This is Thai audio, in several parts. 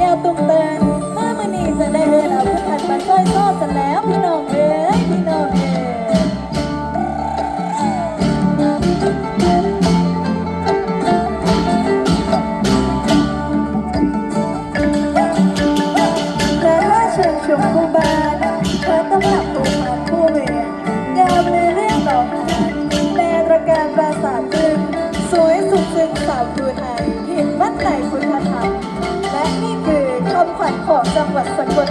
แก้วตุ้งเตือนข้ามณีจะได้เรียนเอาพุทธันมาช่วอยโซ่กแล้ว ขวัญของจังหวัดสกล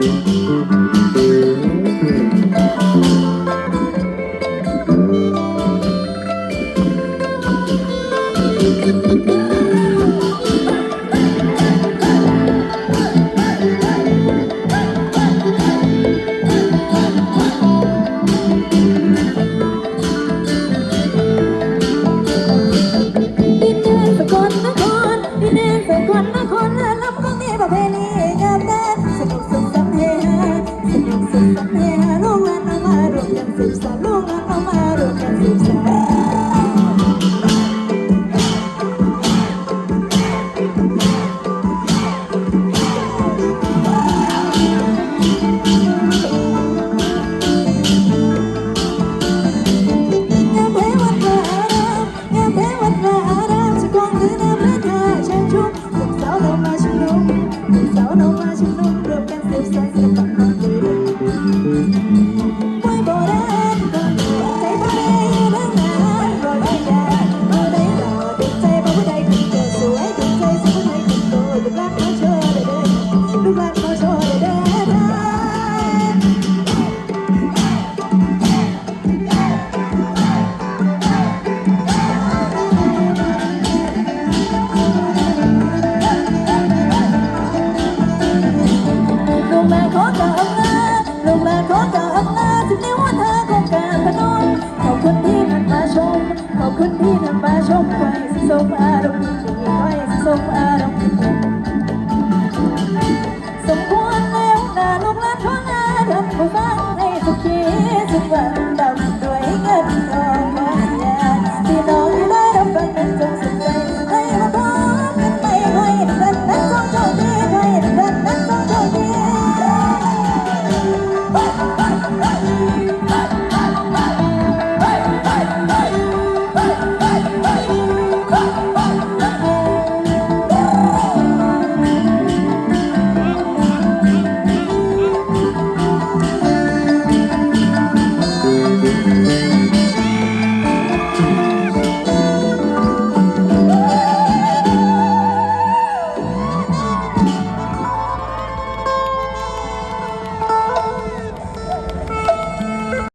ดิน